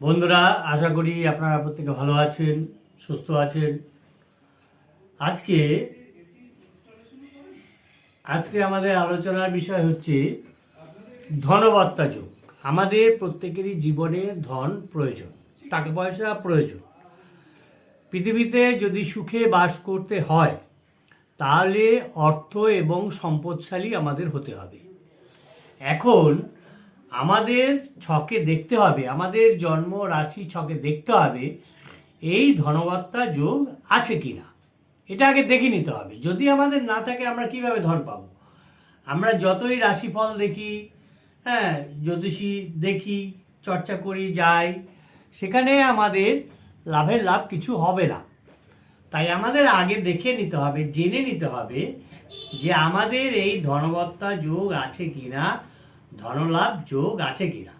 বন্ধুরা, আশা করি আপনারা প্রত্যেকে ভালো আছেন, সুস্থ আছেন। আজকে আজকে আমাদের আলোচনার বিষয় হচ্ছে ধনবত্তা যুগ। আমাদের প্রত্যেকেরই জীবনে ধন প্রয়োজন, টাকা পয়সা প্রয়োজন। পৃথিবীতে যদি সুখে বাস করতে হয়, তাহলে অর্থ এবং সম্পদশালী আমাদের হতে হবে। এখন আমাদের ছকে দেখতে হবে, আমাদের জন্ম রাশি ছকে দেখতে হবে এই ধনবত্তা যোগ আছে কি না এটা আগে দেখে নিতে হবে। যদি আমাদের না থাকে, আমরা কীভাবে ধন পাব? আমরা যতই রাশিফল দেখি হ্যাঁ জ্যোতিষী দেখি, চর্চা করি, যাই, সেখানে আমাদের লাভের লাভ কিছু হবে না। তাই আমাদের আগে দেখে নিতে হবে, জেনে নিতে হবে যে আমাদের এই ধনবত্তা যোগ আছে কিনা। ধনলাভ, যোগ আছে কিনা?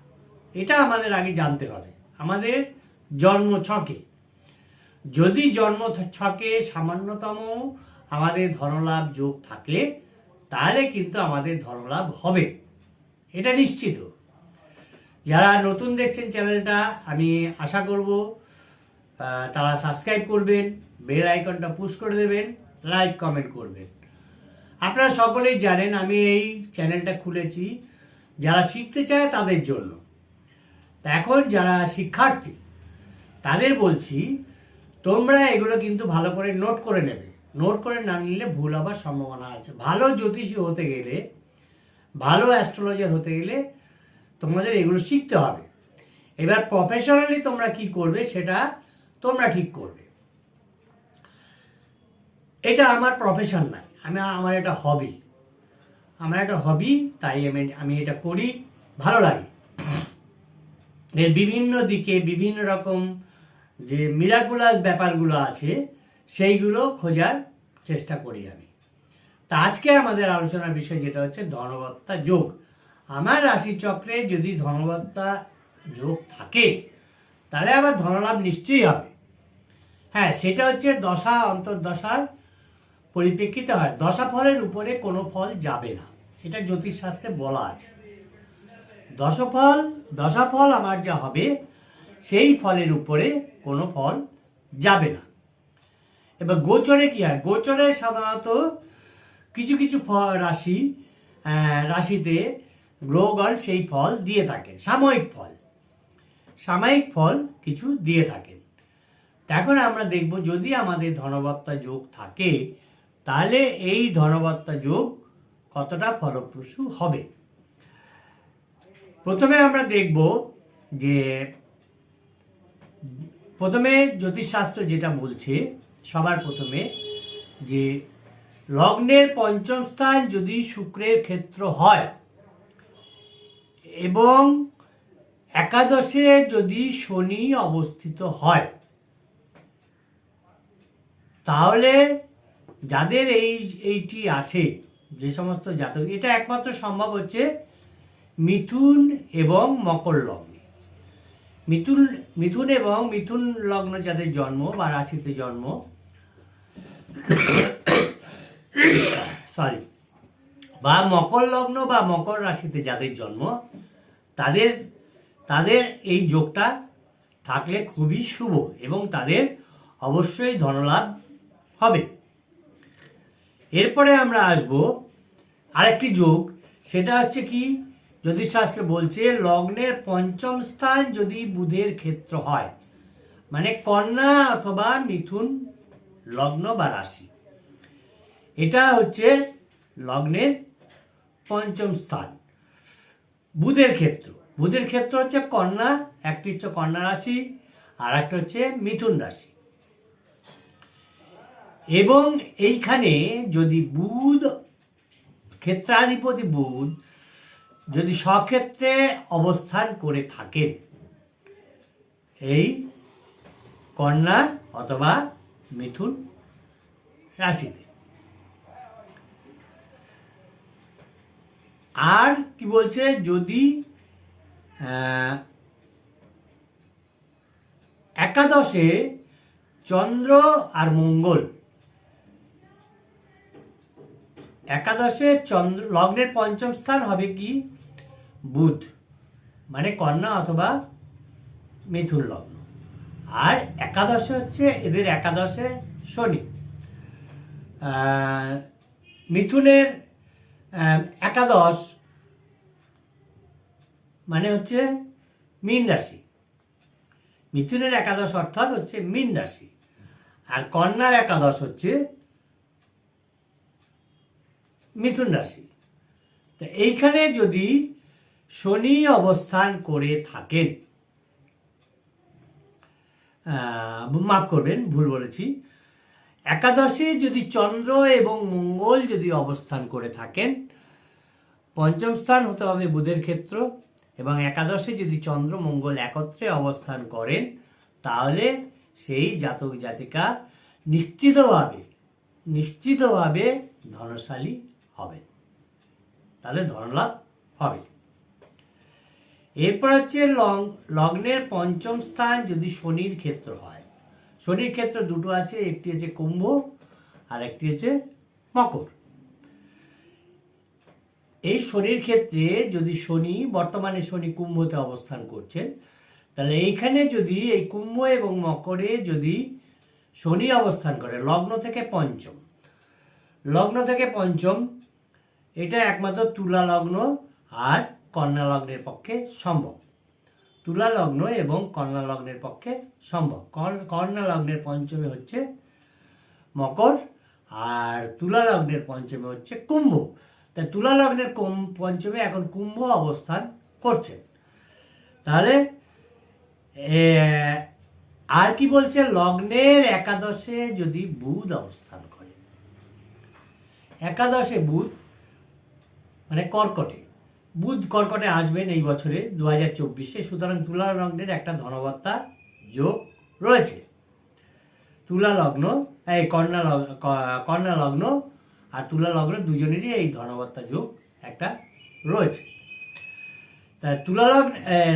এটা আমাদের আগে জানতে হবে। আমাদের জন্ম ছকে। যদি জন্ম ছকে সামান্যতম আমাদের ধনলাভ, যোগ থাকে, তাহলে কিন্তু আমাদের ধনলাভ হবে। এটা নিশ্চিত। যারা নতুন দেখছেন চ্যানেলটা, আমি আশা করব তারা সাবস্ক্রাইব করবেন, বেল আইকনটা পুশ করে দেবেন, লাইক, কমেন্ট করবেন। আপনারা সকলেই জানেন, আমি এই চ্যানেলটা খুলেছি। যারা শিখতে চায় তাদের জন্য। এখন যারা শিক্ষার্থী, তাদের বলছি, তোমরা এগুলো কিন্তু ভালো করে নোট করে নেবে। নোট করে না নিলে ভুল হবার সম্ভাবনা আছে। ভালো জ্যোতিষী হতে গেলে, ভালো অ্যাস্ট্রোলজার হতে গেলে তোমাদের এগুলো শিখতে হবে। এবার প্রফেশনালি তোমরা কি করবে সেটা তোমরা ঠিক করবে। এটা আমার প্রফেশন নয়, আমি, আমার এটা হবি আমার একটা হবি তাই আমি আমি এটা করি, ভালো লাগে। এর বিভিন্ন দিকে বিভিন্ন রকম যে মিরাকুলাস ব্যাপারগুলো আছে, সেইগুলো খোঁজার চেষ্টা করি আমি। তা আজকে আমাদের আলোচনার বিষয় যেটা হচ্ছে ধনবত্তা যোগ। আমার রাশিচক্রে যদি ধনবত্তা যোগ থাকে, তাহলে আবার ধনলাভ নিশ্চয়ই হবে। হ্যাঁ সেটা হচ্ছে দশা, অন্তর্দশার পরিপ্রেক্ষিতে হয় দশা ফলের উপরে কোনো ফল যাবে না। এটা জ্যোতিষশাস্ত্রে বলা আছে। দশফল, দশাফল আমার যা হবে, সেই ফলের উপরে কোনো ফল যাবে না। এবার গোচরে কি হয়? গোচরে সাধারণত কিছু কিছু ফল, রাশি রাশিতে গ্রহগণ সেই ফল দিয়ে থাকেন, সাময়িক ফল। সাময়িক ফল কিছু দিয়ে থাকেন। এখন আমরা দেখব, যদি আমাদের ধনবত্তা যোগ থাকে তাহলে এই ধনবত্তা যোগ কতটা ফলপ্রসূ হবে? প্রথমে আমরা দেখব যে, প্রথমে জ্যোতিষশাস্ত্র যেটা বলছে, সবার প্রথমে যে লগ্নের পঞ্চম স্থান যদি শুক্রের ক্ষেত্র হয় এবং একাদশে যদি শনি অবস্থিত হয়, তাহলে যাদের এই, এইটি আছে, যে সমস্ত জাতক, এটা একমাত্র সম্ভব হচ্ছে মিথুন এবং মকর লগ্নে। মিথুন মিথুন এবং মিথুন লগ্ন যাদের জন্ম বা রাশিতে জন্ম সরি বা মকর লগ্ন বা মকর রাশিতে যাদের জন্ম, তাদের তাদের এই যোগটা থাকলে খুবই শুভ এবং তাদের অবশ্যই ধনলাভ হবে। এরপরে আমরা আসব আরেকটি যোগ। সেটা হচ্ছে কি? জ্যোতিষশাস্ত্রে বলছে, লগ্নের পঞ্চম স্থান যদি বুধের ক্ষেত্র হয় মানে কন্যা অথবা মিথুন লগ্ন বা রাশি। এটা হচ্ছে লগ্নের পঞ্চম স্থান। বুধের ক্ষেত্র। বুধের ক্ষেত্র হচ্ছে কন্যা, একটি হচ্ছে কন্যা রাশি আর একটা হচ্ছে মিথুন রাশি। এবং এইখানে যদি বুধ, ক্ষেত্রাধিপতি বুধ যদি স্বক্ষেত্রে অবস্থান করে থাকেন, এই কন্যা অথবা মিথুন রাশিতে। আর কি বলছে? যদি একাদশে চন্দ্র আর মঙ্গল একাদশে চন্দ্র, লগ্নের পঞ্চম স্থান হবে কি? বুধ মানে কন্যা অথবা মিথুন লগ্ন। আর একাদশে হচ্ছে এদের একাদশে শনি। মিথুনের একাদশ মানে হচ্ছে মীন রাশি। মিথুনের একাদশ অর্থাৎ হচ্ছে মীন রাশি। আর কন্যার একাদশ হচ্ছে মিথুন রাশি। তো এইখানে যদি শনি অবস্থান করে থাকেন মাফ করবেন, ভুল বলেছি। একাদশে যদি চন্দ্র এবং মঙ্গল যদি অবস্থান করে থাকেন, পঞ্চম স্থান হতে হবে বুধের ক্ষেত্র এবং একাদশে যদি চন্দ্র, মঙ্গল একত্রে অবস্থান করেন, তাহলে সেই জাতক জাতিকা নিশ্চিতভাবে নিশ্চিতভাবে ধনশালী হবেন তাহলে ধনলাভ হবে। এরপর হচ্ছে লং- লগ্নের পঞ্চম স্থান যদি শনির ক্ষেত্র হয়। শনির ক্ষেত্র দুটো আছে, একটি হচ্ছে কুম্ভ আর একটি হচ্ছে মকর। এই শনির ক্ষেত্রে যদি শনি, বর্তমানে শনি কুম্ভতে অবস্থান করছেন, তাহলে এইখানে যদি এই কুম্ভ এবং মকরে যদি শনি অবস্থান করে, লগ্ন থেকে পঞ্চম। লগ্ন থেকে পঞ্চম এটা একমাত্র তুলা লগ্ন আর কন্যা লগ্নের পক্ষে সম্ভব। তুলা লগ্ন এবং কন্যা লগ্নের পক্ষে সম্ভব। কন- কন্যা লগ্নের পঞ্চমে হচ্ছে মকর আর তুলা লগ্নের পঞ্চমে হচ্ছে কুম্ভ। তাই তুলা লগ্নের পঞ্চমে এখন কুম্ভ অবস্থান করছেন তাহলে আর কি বলছে? লগ্নের একাদশে যদি বুধ অবস্থান করে। একাদশে বুধ মানে কর্কটে। বুধ কর্কটে আসবেন এই বছরে দু হাজার চব্বিশে। সুতরাং তুলা লগ্নের একটা ধনবত্তা যোগ রয়েছে। তুলা লগ্ন, এই কন্যা কন্যা লগ্ন আর তুলা লগ্ন দুজনেরই এই ধনবত্তা যোগ একটা রয়েছে। তা তুলা লগ্ন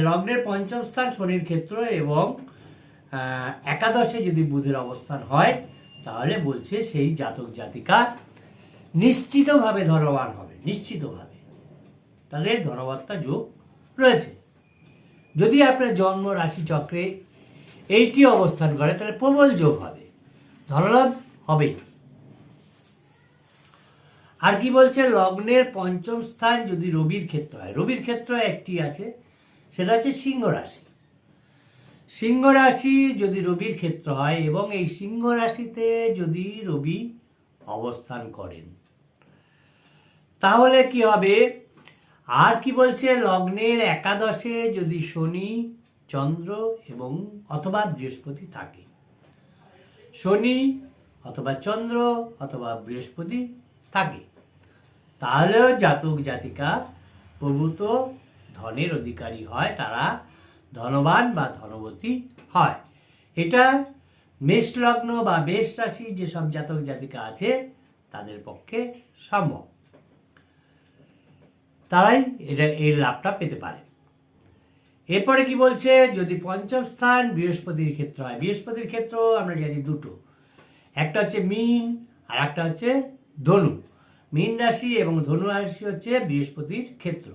লগ্নের পঞ্চম স্থান শনির ক্ষেত্র এবং একাদশে যদি বুধের অবস্থান হয়, তাহলে বলছে সেই জাতক জাতিকা নিশ্চিতভাবে ধনবান হবে। নিশ্চিতভাবে। তাদের ধনবার্তা যোগ রয়েছে। যদি আপনার জন্ম রাশি চক্রে এইটি অবস্থান করে, তাহলে প্রবল যোগ হবে। ধনলাভ হবেই। আর কি বলছে? লগ্নের পঞ্চম স্থান যদি রবির ক্ষেত্র হয়, রবির ক্ষেত্র একটি আছে, সেটা হচ্ছে সিংহ রাশি। সিংহ রাশি যদি রবির ক্ষেত্র হয় এবং এই সিংহ রাশিতে যদি রবি অবস্থান করেন তাহলে কি হবে? আর কি বলছে? লগ্নের একাদশে যদি শনি, চন্দ্র এবং অথবা বৃহস্পতি থাকে। শনি অথবা চন্দ্র অথবা বৃহস্পতি থাকে। তাহলেও জাতক জাতিকা প্রভূত ধনের অধিকারী হয়, তারা ধনবান বা ধনবতী হয়। এটা মেষ লগ্ন বা মেষ রাশি যেসব জাতক জাতিকা আছে, তাদের পক্ষে সম্ভব। তারাই এটা এই লাভটা পেতে পারে। এরপরে কি বলছে? যদি পঞ্চম স্থান বৃহস্পতির ক্ষেত্র হয়। বৃহস্পতির ক্ষেত্র আমরা জানি দুটো। একটা হচ্ছে মীন, আর একটা হচ্ছে ধনু। মীন রাশি এবং ধনু রাশি হচ্ছে বৃহস্পতির ক্ষেত্র।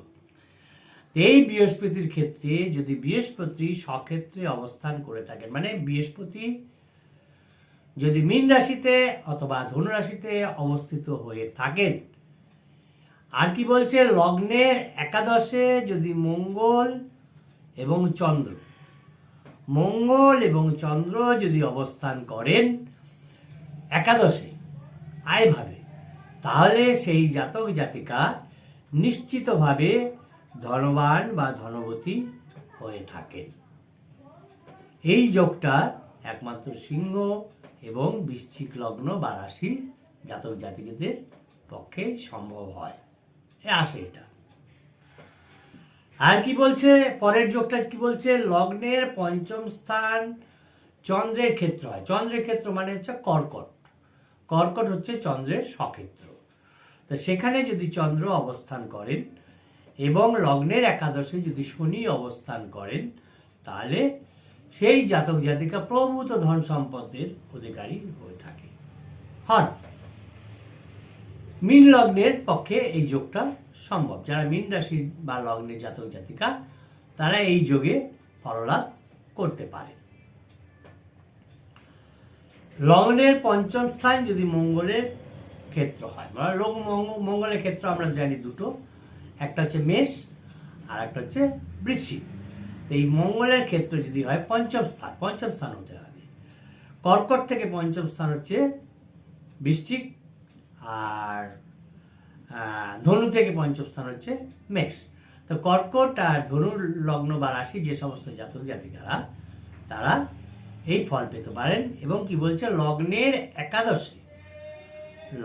এই বৃহস্পতির ক্ষেত্রে যদি বৃহস্পতি স্বক্ষেত্রে অবস্থান করে থাকেন মানে বৃহস্পতি যদি মীন রাশিতে অথবা ধনু রাশিতে অবস্থিত হয়ে থাকেন আর কি বলছে? লগ্নের একাদশে যদি মঙ্গল এবং চন্দ্র, মঙ্গল এবং চন্দ্র যদি অবস্থান করেন একাদশে আয়ভাবে তাহলে সেই জাতক জাতিকা নিশ্চিতভাবে ধনবান বা ধনবতী হয়ে থাকেন। এই যোগটা একমাত্র সিংহ এবং বৃশ্চিক লগ্ন বা জাতক জাতিকদের পক্ষে সম্ভব হয়। আসে এটা। আর কি বলছে? পরের যোগটা কি বলছে? লগ্নের পঞ্চম স্থান চন্দ্রের ক্ষেত্র হয়। চন্দ্রের ক্ষেত্র মানে হচ্ছে কর্কট। কর্কট হচ্ছে চন্দ্রের সক্ষেত্র। তো সেখানে যদি চন্দ্র অবস্থান করেন এবং লগ্নের একাদশে যদি শনি অবস্থান করেন, তাহলে সেই জাতক জাতিকা প্রভূত ধন সম্পদের অধিকারী হয়ে থাকে। হন। মীন লগ্নের পক্ষে এই যোগটা সম্ভব। যারা মীন রাশি বা লগ্নের জাতক জাতিকা, তারা এই যোগে ফললাভ করতে পারে। লগ্নের পঞ্চম স্থান যদি মঙ্গলের ক্ষেত্র হয় মানে লোক মঙ্গ- মঙ্গলের ক্ষেত্র আমরা জানি দুটো। একটা হচ্ছে মেষ আর একটা হচ্ছে বৃশ্চিক। এই মঙ্গলের ক্ষেত্র যদি হয়, পঞ্চম স্থান পঞ্চম স্থান হতে হবে। কর্কট থেকে পঞ্চম স্থান হচ্ছে বৃশ্চিক আর ধনু থেকে পঞ্চম স্থান হচ্ছে মেষ। তো কর্কট আর ধনুর লগ্ন বা রাশি যে সমস্ত জাতক জাতিকারা, তারা এই ফল পেতে পারেন এবং কি বলছে, লগ্নের একাদশে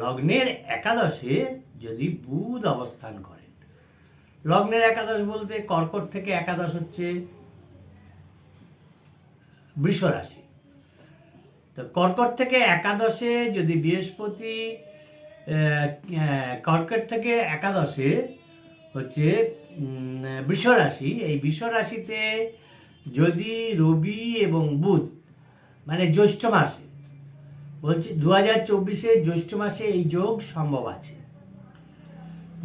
লগ্নের একাদশে যদি বুধ অবস্থান করেন। লগ্নের একাদশ বলতে কর্কট থেকে একাদশ হচ্ছে বৃষ রাশি তো কর্কট থেকে একাদশে যদি বৃহস্পতি কর্কট থেকে একাদশে হচ্ছে বৃষ রাশি। এই বৃষ রাশিতে যদি রবি এবং বুধ মানে জ্যৈষ্ঠ মাসে, বলছি দু হাজার চব্বিশে জ্যৈষ্ঠ মাসে এই যোগ সম্ভব আছে।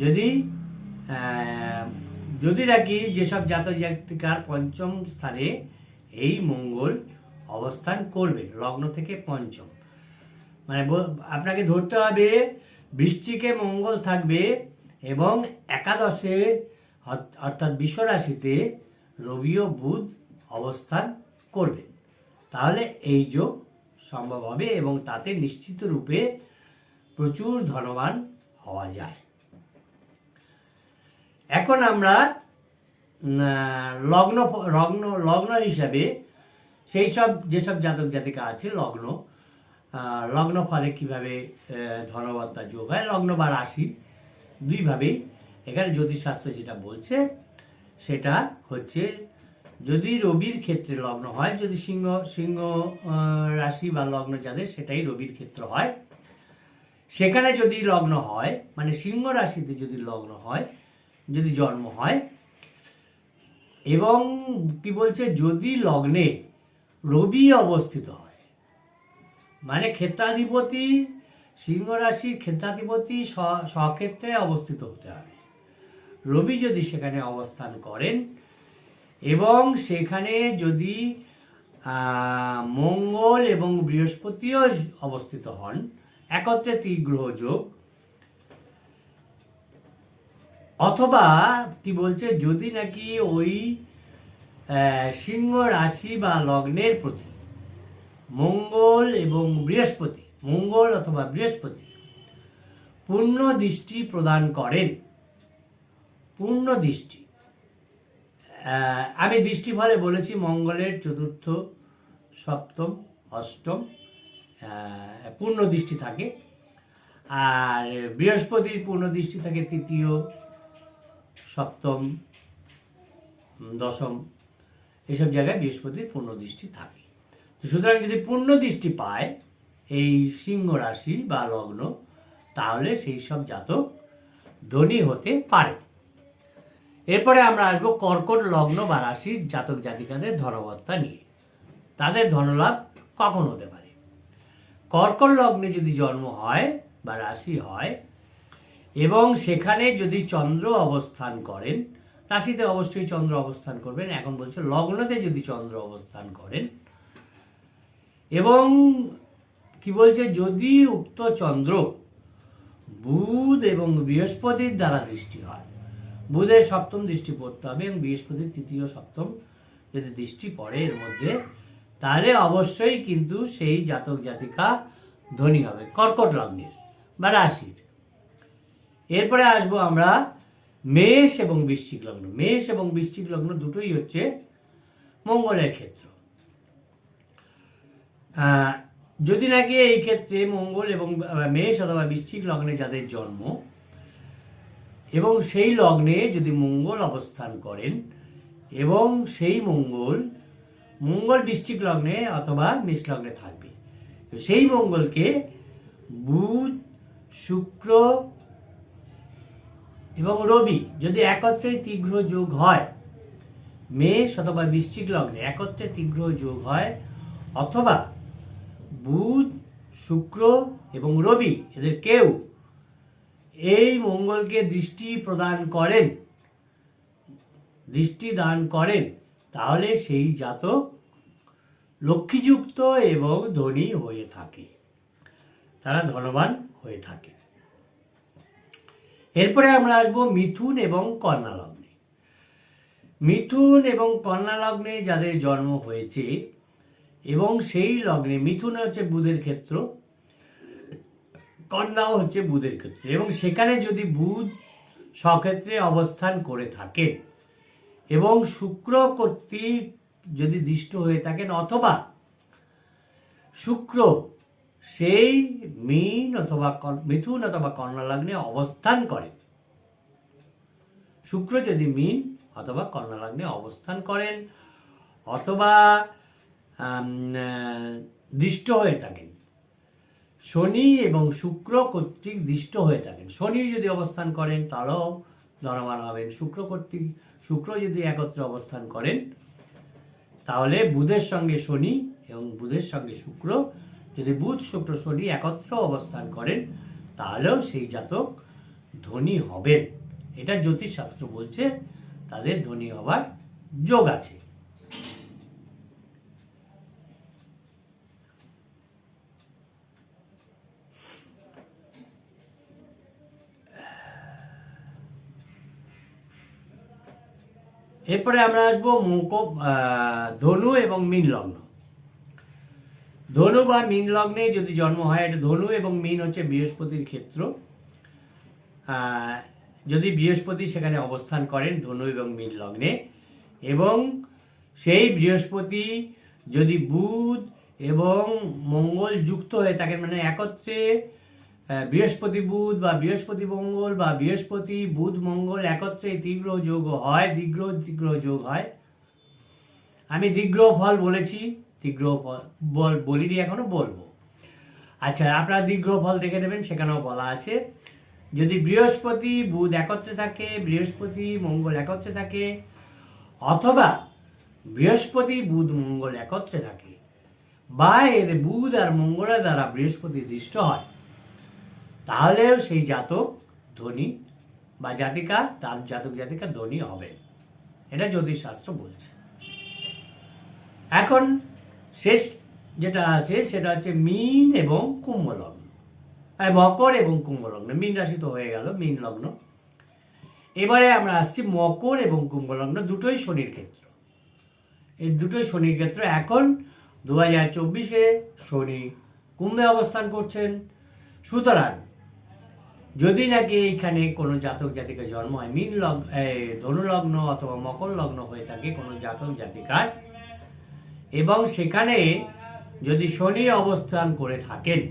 যদি যদি নাকি যেসব জাতক জাতিকার পঞ্চম স্থানে এই মঙ্গল অবস্থান করবে, লগ্ন থেকে পঞ্চম। মানে আপনাকে ধরতে হবে বৃশ্চিকে মঙ্গল থাকবে এবং একাদশে অর্থাৎ বিশ্বরাশিতে রবি ও বুধ অবস্থান করবেন তাহলে এই যোগ সম্ভব হবে এবং তাতে নিশ্চিত রূপে প্রচুর ধনবান হওয়া যায়। এখন আমরা লগ্ন লগ্ন লগ্ন হিসাবে সেই সব যেসব জাতক জাতিকা আছে, লগ্ন লগ্ন ফলে কীভাবে ধনবত্তা যোগ হয় লগ্ন বা রাশি দুইভাবেই। এখানে জ্যোতিষশাস্ত্র যেটা বলছে, সেটা হচ্ছে যদি রবির ক্ষেত্রে লগ্ন হয়, যদি সিংহ সিংহ রাশি বা লগ্ন যাদের, সেটাই রবির ক্ষেত্র হয়। সেখানে যদি লগ্ন হয় মানে সিংহ রাশিতে যদি লগ্ন হয়, যদি জন্ম হয়, এবং কি বলছে, যদি লগ্নে রবি অবস্থিত হয় মানে ক্ষেত্রাধিপতি সিংহ রাশির ক্ষেত্রাধিপতি স্ব- স্বক্ষেত্রে অবস্থিত হতে হবে। রবি যদি সেখানে অবস্থান করেন এবং সেখানে যদি মঙ্গল এবং বৃহস্পতিও অবস্থিত হন, একত্রে তীগ্রহ যোগ, অথবা কি বলছে, যদি নাকি ওই সিংহ রাশি বা লগ্নের প্রতি মঙ্গল এবং বৃহস্পতি, মঙ্গল অথবা বৃহস্পতি, পূর্ণ দৃষ্টি প্রদান করেন। পূর্ণ দৃষ্টি। আমি দৃষ্টি ফলে বলেছি মঙ্গলের চতুর্থ, সপ্তম, অষ্টম পূর্ণ দৃষ্টি থাকে। আর বৃহস্পতির পূর্ণ দৃষ্টি থাকে তৃতীয়, সপ্তম দশম। এসব জায়গায় বৃহস্পতির পূর্ণ দৃষ্টি থাকে। সুতরাং যদি পূর্ণ দৃষ্টি পায় এই সিংহ রাশি বা লগ্ন, তাহলে সেই সব জাতক ধনী হতে পারে। এরপরে আমরা আসব কর্কট লগ্ন বা রাশির জাতক জাতিকাদের ধনবত্তা নিয়ে। তাদের ধনলাভ কখন হতে পারে? কর্কট লগ্নে যদি জন্ম হয় বা রাশি হয় এবং সেখানে যদি চন্দ্র অবস্থান করেন, রাশিতে অবশ্যই চন্দ্র অবস্থান করবেন। এখন বলছে লগ্নতে যদি চন্দ্র অবস্থান করেন এবং কি বলছে, যদি উক্ত চন্দ্র বুধ এবং বৃহস্পতির দ্বারা দৃষ্টি হয়, বুধের সপ্তম দৃষ্টি পড়তে হবে এবং বৃহস্পতির তৃতীয়, সপ্তম যদি দৃষ্টি পড়ে এর মধ্যে, তাহলে অবশ্যই কিন্তু সেই জাতক জাতিকা ধনী হবে, কর্কট লগ্নের বা রাশির। এরপরে আসব আমরা মেষ এবং বৃশ্চিক লগ্ন। মেষ এবং বৃশ্চিক লগ্ন দুটোই হচ্ছে মঙ্গলের ক্ষেত্র। যদি নাকি এই ক্ষেত্রে মঙ্গল এবং মেষ অথবা বৃশ্চিক লগ্নে যাদের জন্ম, এবং সেই লগ্নে যদি মঙ্গল অবস্থান করেন, এবং সেই মঙ্গল মঙ্গল বৃশ্চিক লগ্নে অথবা মেষ লগ্নে থাকবে সেই মঙ্গলকে বুধ, শুক্র এবং রবি যদি একত্রে তীব্র যোগ হয়, মেষ অথবা বৃশ্চিক লগ্নে একত্রে তীব্র যোগ হয়, অথবা বুধ, শুক্র এবং রবি, এদের কেউ এই মঙ্গলকে দৃষ্টি প্রদান করেন। দৃষ্টি দান করেন। তাহলে সেই জাতক লক্ষ্মীযুক্ত এবং ধনী হয়ে থাকে। তারা ধনবান হয়ে থাকে। এরপরে আমরা আসব মিথুন এবং কন্যা লগ্নে মিথুন এবং কন্যা লগ্নে যাদের জন্ম হয়েছে এবং সেই লগ্নে মিথুন হচ্ছে বুধের ক্ষেত্র, কন্যাও হচ্ছে বুধের ক্ষেত্র। এবং সেখানে যদি বুধ স্বক্ষেত্রে অবস্থান করে থাকেন এবং শুক্র কর্তৃক যদি দৃষ্ট হয়ে থাকেন অথবা শুক্র সেই মিন অথবা মিথুন অথবা কন্যা লগ্নে অবস্থান করে, শুক্র যদি মিন অথবা কন্যা লগ্নে অবস্থান করেন, অথবা দৃষ্ট হয়ে থাকেন। শনি এবং শুক্র কর্তৃক দৃষ্ট হয়ে থাকেন। শনি যদি অবস্থান করেন, তারাও ধনবান হবেন। শুক্র কর্তৃক, শুক্র যদি একত্রে অবস্থান করেন, তাহলে বুধের সঙ্গে শনি এবং বুধের সঙ্গে শুক্র যদি বুধ, শুক্র, শনি একত্র অবস্থান করেন, তাহলেও সেই জাতক ধনী হবেন। এটা জ্যোতিষশাস্ত্র বলছে, তাদের ধনী হবার যোগ আছে। এরপরে আমরা আসব মুক ধনু এবং মীন লগ্ন। ধনু বা মীন লগ্নে যদি জন্ম হয়, এটা ধনু এবং মীন হচ্ছে বৃহস্পতির ক্ষেত্র। যদি বৃহস্পতি সেখানে অবস্থান করেন, ধনু এবং মীন লগ্নে। এবং সেই বৃহস্পতি যদি বুধ এবং মঙ্গল যুক্ত হয়ে থাকেন মানে একত্রে বৃহস্পতি বুধ বা বৃহস্পতি মঙ্গল বা বৃহস্পতি বুধ মঙ্গল একত্রে তীব্র যোগ হয় দীর্ঘ তীব্র যোগ হয়। আমি দীর্ঘ ফল বলেছি দীর্ঘ ফল বল বলিনি এখনও, বলব। আচ্ছা আপনারা দীর্ঘ ফল দেখে নেবেন, সেখানেও বলা আছে। যদি বৃহস্পতি বুধ একত্রে থাকে, বৃহস্পতি মঙ্গল একত্রে থাকে, অথবা বৃহস্পতি বুধ মঙ্গল একত্রে থাকে, বা এর বুধ আর মঙ্গলের দ্বারা বৃহস্পতি দৃষ্ট হয় তাহলেও সেই জাতক ধনী বা জাতিকা, তার জাতক জাতিকা ধনী হবে। এটা জ্যোতিষশাস্ত্র বলছে। এখন শেষ যেটা আছে, সেটা হচ্ছে মিন এবং কুম্ভ লগ্ন মকর এবং কুম্ভ লগ্ন মীন রাশি তো হয়ে গেল, মীন লগ্ন। এবারে আমরা আসছি মকর এবং কুম্ভ লগ্ন দুটোই শনির ক্ষেত্র। এই দুটোই শনির ক্ষেত্র। এখন দু হাজার চব্বিশে শনি কুম্ভে অবস্থান করছেন। সুতরাং যদি নাকি এইখানে কোনো জাতক জাতিকা জন্ম হয়, মীন লগ্ন ধনু লগ্ন অথবা মকর লগ্ন হয়ে থাকে কোনো জাতক জাতিকার, এবং সেখানে যদি শনি অবস্থান করে থাকেন,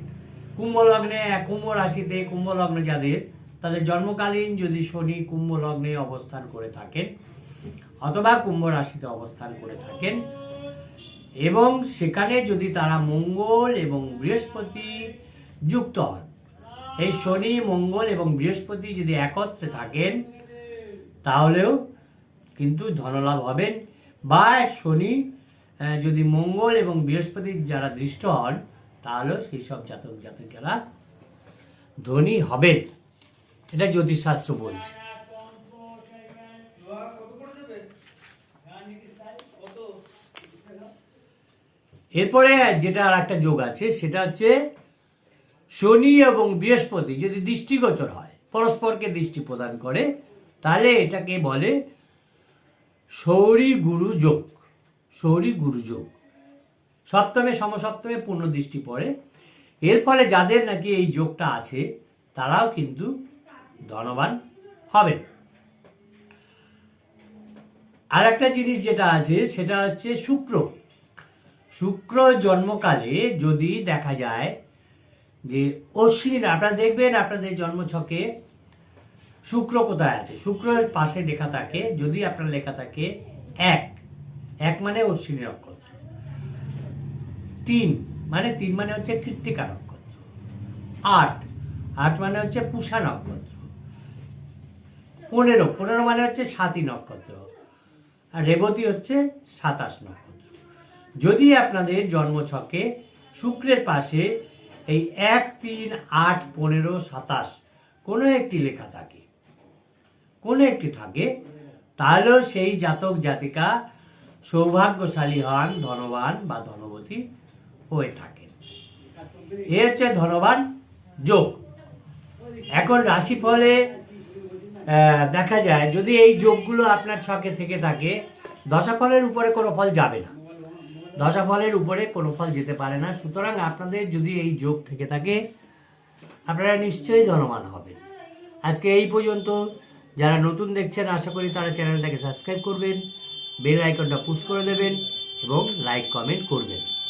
কুম্ভ লগ্নে কুম্ভ রাশিতে কুম্ভ লগ্নে যাদের, তাদের জন্মকালীন যদি শনি কুম্ভ লগ্নে অবস্থান করে থাকেন অথবা কুম্ভ রাশিতে অবস্থান করে থাকেন, এবং সেখানে যদি তারা মঙ্গল এবং বৃহস্পতি যুক্ত হন এই শনি, মঙ্গল এবং বৃহস্পতি যদি একত্রে থাকেন, তাহলেও কিন্তু ধনলাভ হবেন। বা শনি যদি মঙ্গল এবং বৃহস্পতির যারা দৃষ্ট হন, তাহলেও সেই সব জাতক জাতকেরা ধনী হবেন। এটা জ্যোতিষশাস্ত্র বলছে। এরপরে যেটা আর একটা যোগ আছে, সেটা হচ্ছে শনি এবং বৃহস্পতি যদি দৃষ্টিগোচর হয়, পরস্পরকে দৃষ্টি প্রদান করে, তাহলে এটাকে বলে সৌরী গুরু যোগ সৌরী গুরু যোগ সপ্তমে, সমসপ্তমে পূর্ণ দৃষ্টি পড়ে। এর ফলে যাদের নাকি এই যোগটা আছে, তারাও কিন্তু ধনবান হবে। আর একটা জিনিস যেটা আছে, সেটা হচ্ছে শুক্র। শুক্র জন্মকালে যদি দেখা যায় যে অশ্বিন, আপনারা দেখবেন আপনাদের জন্মছকে শুক্র কোথায় আছে? শুক্রের পাশে লেখা থাকে, যদি আপনার লেখা থাকে এক। এক মানে অশ্বিনী নক্ষত্র তিন মানে তিন মানে হচ্ছে কৃত্তিকা নক্ষত্র আট আট মানে হচ্ছে পুষা নক্ষত্র। পনেরো পনেরো মানে হচ্ছে সাতই নক্ষত্র। আর রেবতী হচ্ছে সাতাশ নক্ষত্র। যদি আপনাদের জন্মছকে শুক্রের পাশে এই এক, তিন, আট, পনেরো, সাতাশ, কোনো একটি লেখা থাকে। কোনো একটি থাকে, তাহলেও সেই জাতক জাতিকা সৌভাগ্যশালী হন, ধনবান বা ধনবতী হয়ে থাকেন। এ হচ্ছে ধনবান যোগ। এখন রাশিফলে দেখা যায় যদি এই যোগগুলো আপনার ছকে থেকে থাকে, দশাফলের উপরে কোনো ফল যাবে না। দশাফলের উপরে কোনো ফল যেতে পারে না। সুতরাং আপনাদের যদি এই যোগ থেকে থাকে, আপনারা নিশ্চয়ই ধনবান হবেন। আজকে এই পর্যন্ত। যারা নতুন দেখছেন, আশা করি তারা চ্যানেলটাকে সাবস্ক্রাইব করবেন, বেল আইকনটা পুশ করে দেবেন এবং লাইক, কমেন্ট করবেন।